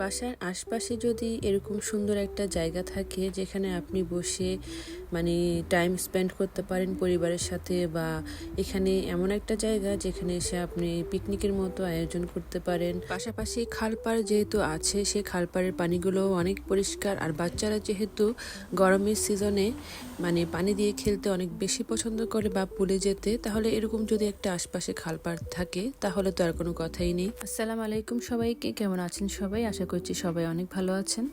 বাসার আশপাশে যদি এরকম সুন্দর একটা জায়গা থাকে যেখানে আপনি বসে মানে টাইম স্পেন্ড করতে পারেন পরিবারের সাথে বা এখানে এমন একটা জায়গা যেখানে এসে আপনি পিকনিকের মতো আয়োজন করতে পারেন। পাশাপাশি খালপাড় যেহেতু আছে সেই খালপাড়ের পানিগুলো অনেক পরিষ্কার আর বাচ্চারা যেহেতু গরমের সিজনে মানে পানি দিয়ে খেলতে অনেক বেশি পছন্দ করে বা পুলে যেতে, তাহলে এরকম যদি একটা আশপাশে খালপাড় থাকে, তাহলে তো আর কোনো কথাই নেই। আসসালামু আলাইকুম সবাইকে, কেমন আছেন সবাই? আশা করছি সবাই অনেক ভালো আছেন।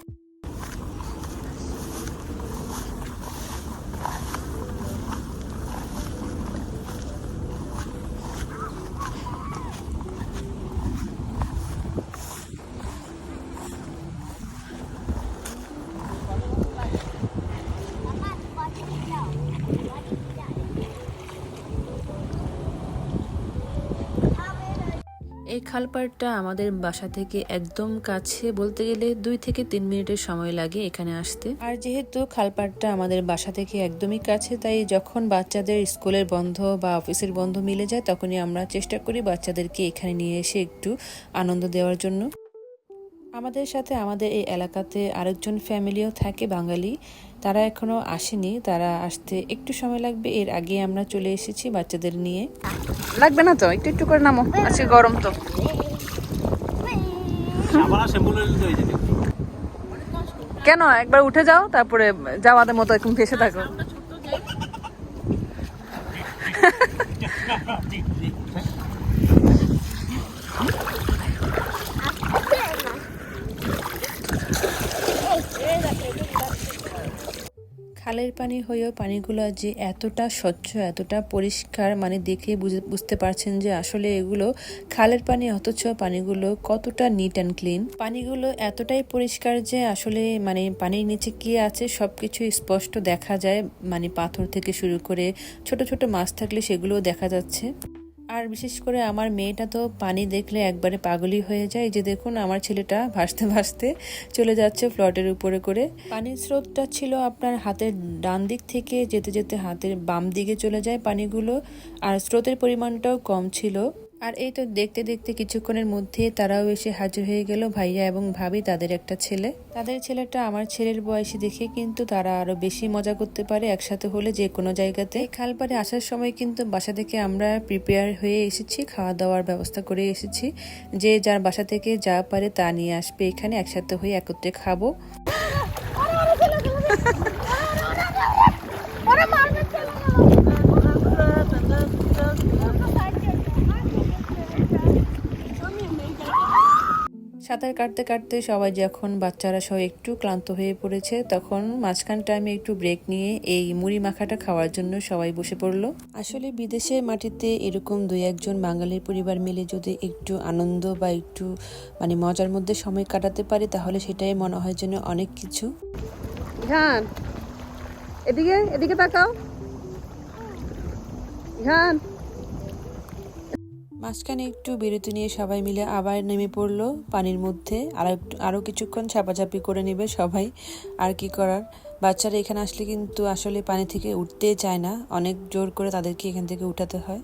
এই খালপাড়টা আমাদের বাসা থেকে একদম কাছে বলতে গেলে দুই থেকে তিন মিনিটের সময় লাগে এখানে আসতে। আর যেহেতু খালপাড়টা আমাদের বাসা থেকে একদমই কাছে, তাই যখন বাচ্চাদের স্কুলের বন্ধ বা অফিসের বন্ধ মিলে যায়, তখনই আমরা চেষ্টা করি বাচ্চাদেরকে এখানে নিয়ে এসে একটু আনন্দ দেওয়ার জন্য। আমাদের সাথে আমাদের এই এলাকাতে আরেকজন ফ্যামিলিও থাকে বাঙালি। তারা এখনও আসেনি, তারা আসতে একটু সময় লাগবে। এর আগে আমরা চলে এসেছি বাচ্চাদের নিয়ে। লাগবে না তো? একটু একটু করে নামো। আজকে গরম তো। কেন? একবার উঠে যাও, তারপরে যাওয়াদের মতো এখন ভেসে থাকো। খালের পানি হয়েও পানিগুলো যে এতটা স্বচ্ছ, এতটা পরিষ্কার মানে দেখে বুঝে- বুঝতে পারছেন যে আসলে এগুলো খালের পানি, অথচ পানিগুলো কতটা নিট অ্যান্ড ক্লিন পানিগুলো এতটাই পরিষ্কার যে আসলে মানে পানির নিচে কি আছে সব কিছু স্পষ্ট দেখা যায় মানে পাথর থেকে শুরু করে ছোট ছোট মাছ থাকলে সেগুলোও দেখা যাচ্ছে। আর বিশেষ করে আমার মেয়েটা তো পানি দেখলে একবারে পাগলই হয়ে যায়। যে দেখুন, আমার ছেলেটা ভাসতে ভাসতে চলে যাচ্ছে ফ্লটের উপরে করে। পানির স্রোতটা ছিল আপনার হাতের ডান দিক থেকে যেতে যেতে হাতের বাম দিকে চলে যায় পানিগুলো, আর স্রোতের পরিমাণটাও কম ছিল। আর এই তো দেখতে দেখতে কিছুক্ষণের মধ্যে তারাও এসে হাজির হয়ে গেল ভাইয়া এবং ভাবি, তাদের একটা ছেলে। তাদের ছেলেটা আমার ছেলের বয়সী দেখে কিন্তু তারা আরও বেশি মজা করতে পারে একসাথে হলে যে কোনো জায়গাতে। খালপাড়ে আসার সময় কিন্তু বাসা থেকে আমরা প্রিপেয়ার হয়ে এসেছি খাওয়া দাওয়ার ব্যবস্থা করে এসেছি। যে যার বাসা থেকে যা পারে তা নিয়ে আসবে, এখানে একসাথে হয়ে একত্রে খাব। সাঁতার কাটতে কাটতে সবাই যখন বাচ্চারা সব একটু ক্লান্ত হয়ে পড়েছে, তখন মাঝখান টাইমে একটু ব্রেক নিয়ে এই মুড়ি মাখাটা খাওয়ার জন্য সবাই বসে পড়ল। আসলে বিদেশের মাটিতে এরকম দুই একজন বাঙালির পরিবার মিলে যদি একটু আনন্দ বা একটু মানে মজার মধ্যে সময় কাটাতে পারে, তাহলে সেটাই মনে হয় যেন অনেক কিছু। ইহান, এদিকে এদিকে তাকাও। ইহান মাঝখানে একটু বিরতি নিয়ে সবাই মিলে আবার নেমে পড়ল পানির মধ্যে। আর একটু আরও কিছুক্ষণ ছাপাছাপি করে নেবে সবাই। আর কি করার? বাচ্চারা এখানে আসলে কিন্তু আসলে পানি থেকে উঠতে চায় না। অনেক জোর করে তাদেরকে এখান থেকে উঠাতে হয়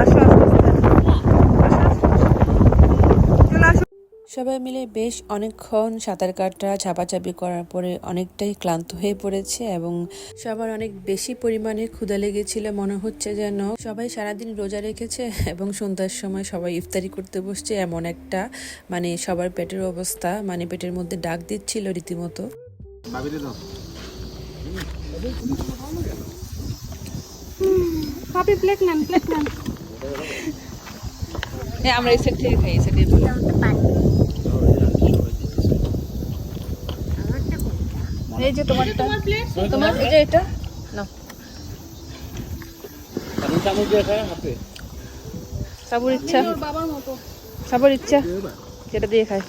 আসো আস্তে চলে আসো সবাই মিলে বেশ অনেকক্ষণ সাঁতার কাটা ঝাপাঝাপি করার পরে অনেকটাই ক্লান্ত হয়ে পড়েছে এবং সবার অনেক বেশি পরিমাণে ক্ষুধা লেগেছিল। মনে হচ্ছে যেন সবাই সারাদিন রোজা রেখেছে এবং সন্ধ্যার সময় সবাই ইফতারি করতে বসছে এমন একটা মানে সবার পেটের অবস্থা মানে পেটের মধ্যে ডাক দিচ্ছিল রীতিমতো। হ্যাঁ আমরা এই সাইড থেকে খাই এই সাইডে এই যে তোমারটা তোমার এই যে এটা? নাও। আমি চামচ দিয়ে খাই হাতে। সাবুর ইচ্ছা। সাবুর ইচ্ছা। যেটা দিয়ে খায়।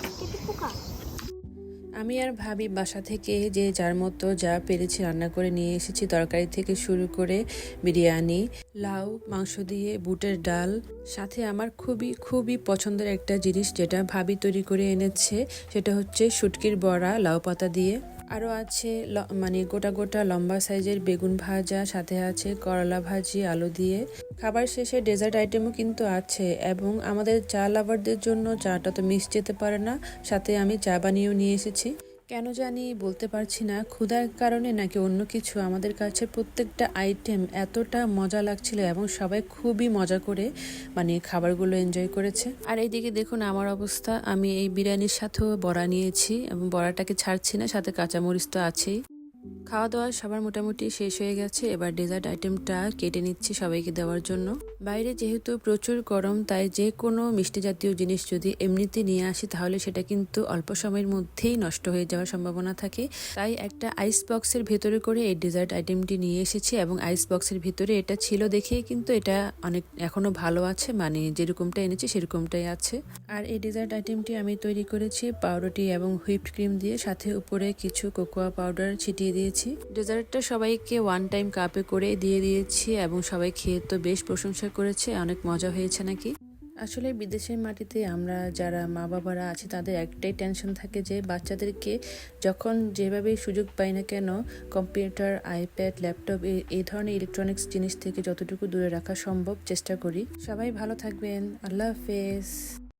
আমি আর ভাবি বাসা থেকে যে যার মতো যা পেরেছি রান্না করে নিয়ে এসেছি তরকারি থেকে শুরু করে বিরিয়ানি লাউ মাংস দিয়ে বুটের ডাল সাথে আমার খুবই খুবই পছন্দের একটা জিনিস যেটা ভাবি তৈরি করে এনেছে সেটা হচ্ছে শুটকির বড়া লাউ পাতা দিয়ে। আরও আছে মানে গোটা গোটা লম্বা সাইজের বেগুন ভাজা, সাথে আছে করলা ভাজি, আলু দিয়ে। খাবার শেষে ডেজার্ট আইটেমও কিন্তু আছে এবং আমাদের চা লাভারদের জন্য চাটা তো মিস যেতে পারে না। সাথে আমি চা বানিয়েও নিয়ে এসেছি। কেন জানি বলতে পারছি না। ক্ষুধার কারণে নাকি অন্য কিছু? আমাদের কাছে প্রত্যেকটা আইটেম এতটা মজা লাগছিল এবং সবাই খুবই মজা করে মানে খাবারগুলো এনজয় করেছে। আর এইদিকে দেখুন আমার অবস্থা। আমি এই বিরিয়ানির সাথেও বড়া নিয়েছি এবং বড়াটাকে ছাড়ছি না, সাথে কাঁচামরিচ তো আছেই। খাওয়া দাওয়া সবার মোটামুটি শেষ হয়ে গেছে। এবার ডেজার্ট আইটেমটা কেটে নিচ্ছি সবাইকে দেওয়ার জন্য। বাইরে যেহেতু প্রচুর গরম, তাই যে কোনো মিষ্টি জাতীয় জিনিস যদি এমনিতে নিয়ে আসি, তাহলে সেটা কিন্তু অল্প সময়ের মধ্যেই নষ্ট হয়ে যাওয়ার সম্ভাবনা থাকে। তাই একটা আইস বক্সের ভেতরে করে এই ডেজার্ট আইটেমটি নিয়ে এসেছি এবং আইস বক্সের ভিতরে এটা ছিল দেখেই কিন্তু এটা অনেক এখনও ভালো আছে মানে যেরকমটা এনেছি সেরকমটাই আছে। আর এই ডেজার্ট আইটেমটি আমি তৈরি করেছি পাউরুটি এবং হুইপড ক্রিম দিয়ে, সাথে উপরে কিছু কোকোয়া পাউডার ছিটিয়ে দিয়েছি। ডেজার্টটা সবাইকে ওয়ান টাইম কাপে করে দিয়ে দিয়েছি এবং সবাই খেয়ে তো বেশ প্রশংসা করেছে, অনেক মজা হয়েছে নাকি? আসলে বিদেশের মাটিতে আমরা যারা মা বাবারা আছে, তাদের একটাই টেনশন থাকে যে বাচ্চাদেরকে যখন যেভাবে সুযোগ পাই না কেন কম্পিউটার আইপ্যাড ল্যাপটপ এই ধরনের ইলেকট্রনিক্স জিনিস থেকে যতটুকু দূরে রাখা সম্ভব চেষ্টা করি। সবাই ভালো থাকবেন। আল্লাহ হাফেজ।